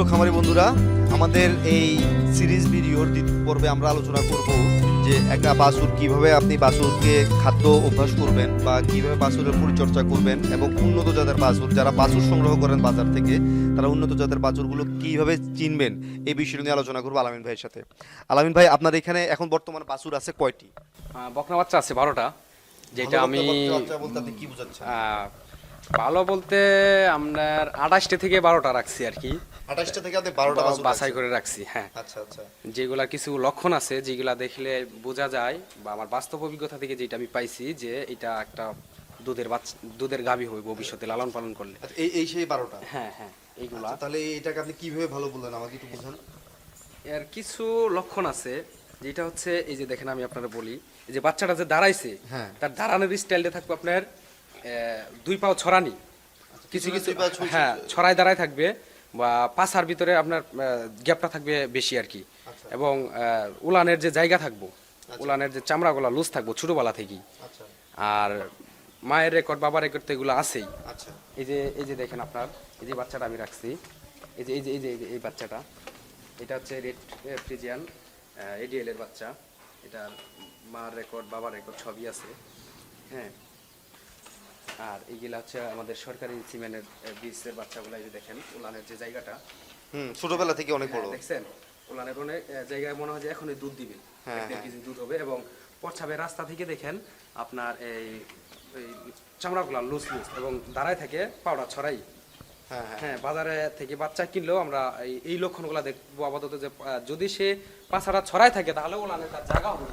সুপ্রিয় খামারি বন্ধুরা আমাদের এই সিরিজ ভিডিওর পর্বে আমরা আলোচনা করব যে একটা বাছুর কীভাবে আপনি বাছুরকে খাদ্য অভ্যাস করবেন বা কীভাবে বাছুরের পরিচর্যা করবেন এবং উন্নত জাতের বাছুর যারা বাছুর সংগ্রহ করেন বাজার থেকে তারা উন্নত জাতের বাছুরগুলো কীভাবে চিনবেন এই বিষয় নিয়ে আলোচনা করব আলামিন ভাইয়ের সাথে। আলামিন ভাই আপনার এখানে এখন বর্তমান বাছুর আছে কয়টি? বকনা বাচ্চা আছে বারোটা যেটা আমি কি ভালো বলতে আপনার আঠাশটা থেকে বারোটা রাখছি আর কি। আঠাশটা থেকে বারোটা বাছাই করে রাখছি হ্যাঁ। আচ্ছা আচ্ছা। যেগুলা কিছু লক্ষণ আছে যেগুলা দেখলে বোঝা যায় বা আমার বাস্তব অভিজ্ঞতা থেকে যেটা আমি পাইছি যে এটা একটা দুধের বাচ্চা দুধের গাভী হবে ভবিষ্যতে লালন পালন করলে। আচ্ছা, এই এই সেই বারোটা? হ্যাঁ হ্যাঁ এইগুলা। আচ্ছা, তাহলে এটাকে আপনি কীভাবে ভালো বললেন? আমাকে একটু বুঝান। এর কিছু লক্ষণ আছে যেটা হচ্ছে এই যে দেখেন আমি আপনারা বলি এই যে বাচ্চাটা যে দাঁড়াইছে হ্যাঁ। তার দাঁড়ানোর স্টাইলটা থাকবে আপনার দুই পাও ছড়ানি। কিছু কিছু দুই হ্যাঁ ছড়াই দাঁড়ায় থাকবে বা পাশার ভিতরে আপনার গ্যাপটা থাকবে বেশি আর কি। আচ্ছা। এবং উলানের যে জায়গা থাকব উলানের যে চামড়াগুলা লুজ থাকব ছোটবেলা থেকেই। আচ্ছা। আর মায়ের রেকর্ড বাবার রেকর্ড তো এগুলো আছেই। আচ্ছা। এই যে এই যে দেখেন আপনার এই যে বাচ্চাটা আমি রাখছি এই যে এই যে এই যে এই যে এই বাচ্চাটা এটা হচ্ছে রেড ফ্রিজিয়ান এডিএল এর বাচ্চা। এটা মার রেকর্ড বাবার রেকর্ড সবই আছে। হ্যাঁ আর এইগুলা হচ্ছে আমাদের সরকারি সিমেন্টের বীজের বাচ্চাগুলো এই যে দেখেন উলানের যে জায়গাটা। হুম ছোটবেলা থেকে অনেক বড়। হ্যাঁ, দেখছেন? উলানের অনেক জায়গায় মনে হয় যে এখনই দুধ দিবে। হ্যাঁ, এক হ্যাঁ। কেজি দুধ হবে এবং পরছাবে রাস্তা থেকে দেখেন আপনার এই এই চামড়াগুলা লুজ লুজ এবং দাঁড়ায় থাকে পাউডার ছড়াই। হ্যাঁ হ্যাঁ। হ্যাঁ বাজারে থেকে বাচ্চা কিনলেও আমরা এই- লক্ষণগুলো দেখব আপাতত যে যদি সে পাছাটা ছড়াই থাকে তাহলে ওলানে তার জায়গা হবে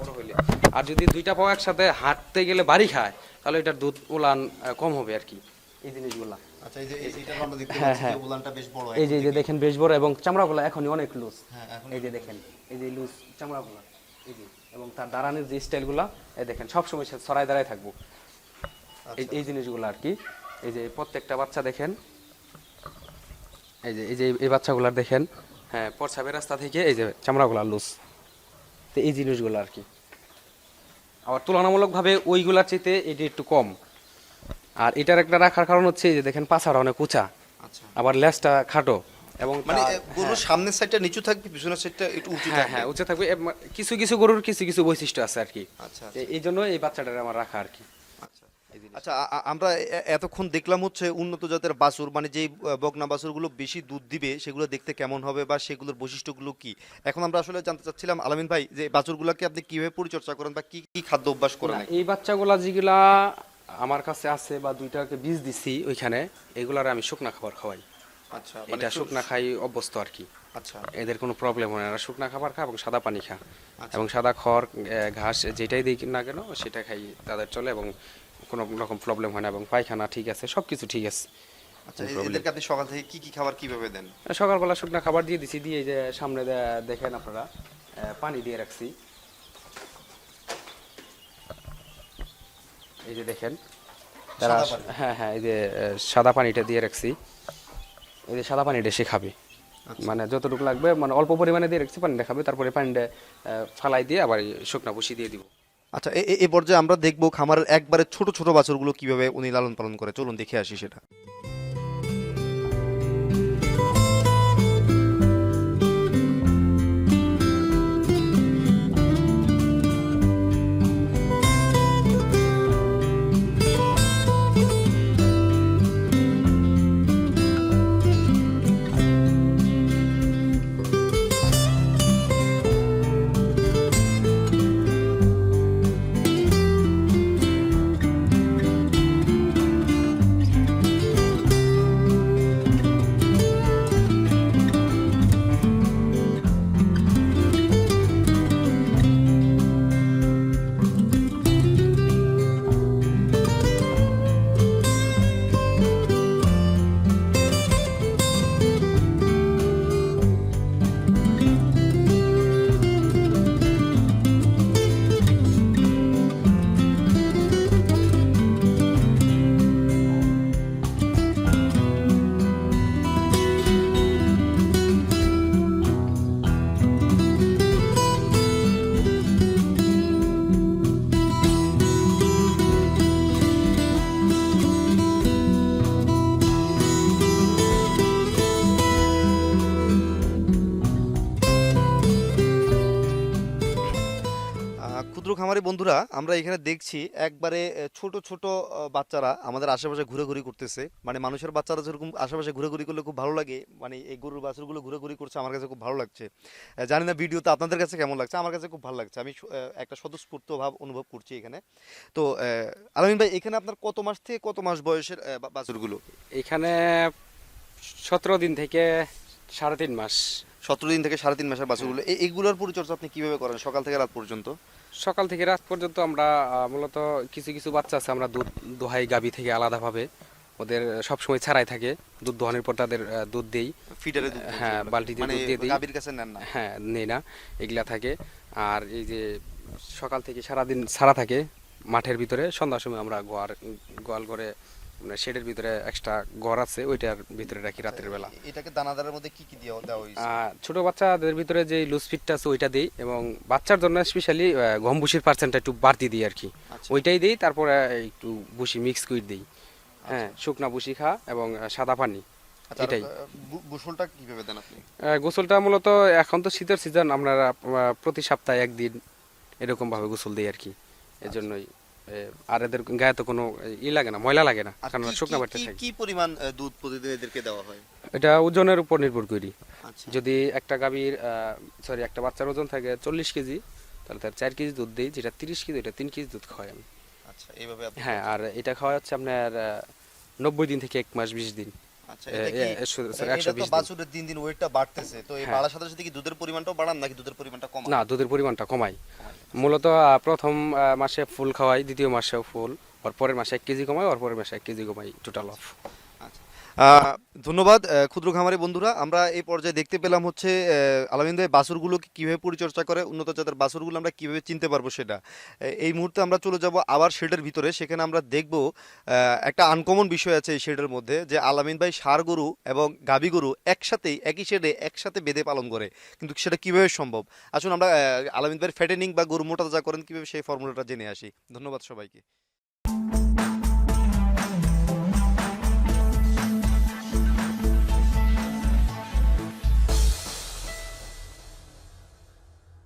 বড় হইলে। আর যদি দুইটা পাও একসাথে হাঁটতে গেলে বাড়ি খায় তাহলে এটার দুধ উলান কম হবে আর কি এই জিনিসগুলা। আচ্ছা এই যে আমরা দেখতে হ্যাঁ, পাচ্ছি। যে উলানটা বেশ বড় এই যে দেখেন বেশ বড় এবং চামড়াগুলো এখনই অনেক লুজ এই যে দেখেন এই যে লুজ চামড়াগুলো এই যে এবং তার দাঁড়ানোর যে স্টাইলগুলো এই দেখেন সবসময় সে ছড়াই দাঁড়ায় থাকব। এই এই জিনিসগুলো আর কি এই যে প্রত্যেকটা বাচ্চা দেখেন এই যে এই যে এই বাচ্চাগুলার দেখেন হ্যাঁ পরছাবের রাস্তা থেকে এই যে চামড়াগুলা লুজ। তো এই জিনিসগুলো আর কি। আবার তুলনামূলকভাবে ওইগুলার চাইতে এটি একটু কম। আর এটার একটা রাখার কারণ হচ্ছে এই যে দেখেন পাছাড়া অনেক উঁচা। আচ্ছা। আবার লেজটা খাটো এবং মানে গরুর সামনের সাইডটা নিচু থাকবে পিছনের সাইডটা একটু উঁচু হ্যাঁ হ্যাঁ উঁচা থাকবে। কিছু কিছু গরুর কিছু কিছু বৈশিষ্ট্য আছে আর কি। আচ্ছা এই জন্য এই বাচ্চাটার আমার রাখা আর কি। আচ্ছা আচ্ছা আমরা এতক্ষণ দেখলাম হচ্ছে উন্নত জাতের বাছুর মানে যেই আহ, বকনা বাছুরগুলো বেশি দুধ দিবে সেগুলো দেখতে কেমন হবে বা সেগুলোর বৈশিষ্ট্যগুলো কি? এখন আমরা আসলে জানতে চাচ্ছিলাম আলামিন ভাই যে বাছুরগুলোকে আপনি কীভাবে পরিচর্যা করেন বা কি কি খাদ্য অভ্যাস করেন এই বাচ্চাগুলা যেগুলা আমার কাছে আছে বা দুইটাকে বীজ দিছি ওইখানে এগুলার আমি শুকনা খাবার খাওয়াই। আচ্ছা এটা শুকনা খাই অভ্যস্ত আর কি আচ্ছা। এদের কোনো প্রবলেম হয় না এরা শুকনা খাবার খায় এবং সাদা পানি খা এবং সাদা খড় ঘাস যেটাই দিই না কেন সেটা খাই তাদের চলে এবং কোনো রকম প্রবলেম হয় না এবং পায়খানা ঠিক আছে সব কিছু ঠিক আছে। আচ্ছা এদেরকে আপনি সকাল থেকে কি কি খাবার কীভাবে দেন? সকালবেলা শুকনা খাবার দিয়ে দিছি দিয়ে এই যে সামনে দেখেন আপনারা পানি দিয়ে রাখছি। এই যে দেখেন তারা হ্যাঁ হ্যাঁ এই যে সাদা পানিটা দিয়ে রাখছি। এই যে সাদা পানিটা সে খাবে। আচ্ছা। মানে যতটুকু লাগবে মানে অল্প পরিমাণে দিয়ে রাখছি পানিটা খাবে তারপরে পানিটা ফালাই দিয়ে আবার শুকনা বসিয়ে দিয়ে দিব। আচ্ছা এ- পর্যায়ে আমরা দেখব খামারের একবারে ছোট ছোট বাছুরগুলো কীভাবে উনি লালন পালন করে। চলুন দেখে আসি সেটা। বন্ধুরা, আমরা এখানে দেখছি একবারে ছোট ছোট বাচ্চারা আমাদের আশেপাশে ঘোরাঘুরি করতেছে। মানে মানুষের বাচ্চারা যেরকম আশেপাশে ঘোরাঘুরি করলে খুব ভালো লাগে মানে এই গরুর বাছুরগুলো ঘোরাঘুরি করছে, আমার কাছে খুব ভালো লাগছে। জানি না ভিডিওতে আপনাদের কাছে কেমন লাগছে, আমার কাছে খুব ভালো লাগছে। আমি একটা স্বতঃস্ফূর্ত ভাব অনুভব করছি এখানে। তো আলামিন ভাই, এখানে আপনার কত মাস থেকে কত মাস বয়সের বাছুরগুলো? এখানে সতেরো দিন থেকে সাড়ে তিন মাস। সতেরো দিন থেকে সাড়ে তিন মাসের বাছুরগুলো। এইগুলোর পরিচর্যা আপনি কীভাবে করেন? সকাল থেকে রাত পর্যন্ত? সকাল থেকে রাত পর্যন্ত আমরা মূলত কিছু কিছু বাচ্চা আছে আমরা দুধ দোহাই গাবি থেকে আলাদাভাবে। ওদের সবসময় ছাড়াই থাকে। দুধ দোহানোর পর তাদের দুধ দেই। ফিডারে হ্যাঁ। বালতিতে মানে দুধ দিয়ে দিই। গাভীর কাছে নেন না? হ্যাঁ নেই না। এগুলা থাকে। আর এই যে সকাল থেকে সারাদিন সারা থাকে মাঠের ভিতরে সন্ধ্যার সময় আমরা গোয়ার গোয়াল করে মানে শেডের ভিতরে এক্সট্রা ঘর আছে ওইটার ভিতরে রাখি রাতের বেলা। এটাকে দানাদারের মধ্যে কি কি দেওয়া দেওয়া হয়েছে? ছোট বাচ্চাদের ভিতরে যে লুজ ফিটটা আছে ওইটা দিই এবং বাচ্চার জন্য স্পেশালি গম ভুসির পার্সেন্টটা একটু বাড়তি দিই আর কি আচ্ছা। ওইটাই দিই তারপরে একটু ভুসি মিক্স করে দিই। হ্যাঁ শুকনা ভুসি খা এবং সাদা পানি। আচ্ছা, এটাই। গোসলটা কীভাবে দেন আপনি? গোসলটা মূলত এখন তো শীতের সিজন আমরা প্রতি সপ্তাহে একদিন এরকম ভাবে গোসল দিই আর কি এজন্যই। আর এদের গায়ে তো কোনো ই লাগে না ময়লা লাগে না কারণ শুকনা বাড়তে থাকে। কি পরিমাণ দুধ প্রতিদিন এদেরকে দেওয়া হয়? এটা ওজনের উপর নির্ভর করি। আচ্ছা। যদি একটা গাভীর সরি একটা বাচ্চার ওজন থাকে চল্লিশ কেজি তাহলে তার চার কেজি দুধ দিই যেটা তিরিশ কেজি এটা তিন কেজি দুধ খাওয়াই আমি। আচ্ছা হ্যাঁ আর এটা খাওয়া হচ্ছে আপনার নব্বই দিন থেকে এক মাস বিশ দিন। আচ্ছা এটা কি এটা তো দিন। বাছুরের দিন দিন ওয়েটটা বাড়তেছে তো এই হ্যাঁ। বাড়ার সাথে সাথে কি দুধের পরিমাণটাও বাড়ান নাকি দুধের পরিমাণটা কমান না দুধের পরিমাণটা কমায় মূলত প্রথম মাসে ফুল খাওয়াই দ্বিতীয় মাসেও ফুল ওর পরের মাসে এক কেজি কমাই ওর পরের মাসে এক কেজি কমাই টোটাল অফ আচ্ছা। ধন্যবাদ ক্ষুদ্র খামারি বন্ধুরা। আমরা এই পর্যায়ে দেখতে পেলাম হচ্ছে আলামিন ভাই বাছুরগুলোকে কীভাবে পরিচর্যা করে, উন্নত জাতের বাছুরগুলো আমরা কীভাবে চিনতে পারব সেটা। এই মুহূর্তে আমরা চলে যাব আবার শেডের ভিতরে। সেখানে আমরা দেখব একটা আনকমন বিষয় আছে এই শেডের মধ্যে, যে আলামিন ভাই ষাড় গরু এবং গাভী গরু একসাথেই, একই শেডে একসাথে বেঁধে পালন করে। কিন্তু সেটা কীভাবে সম্ভব? আসুন আমরা আলামিন ভাইয়ের ফ্যাটেনিং বা গরু মোটা যা করেন, কীভাবে সেই ফর্মুলাটা জেনে আসি। ধন্যবাদ সবাইকে।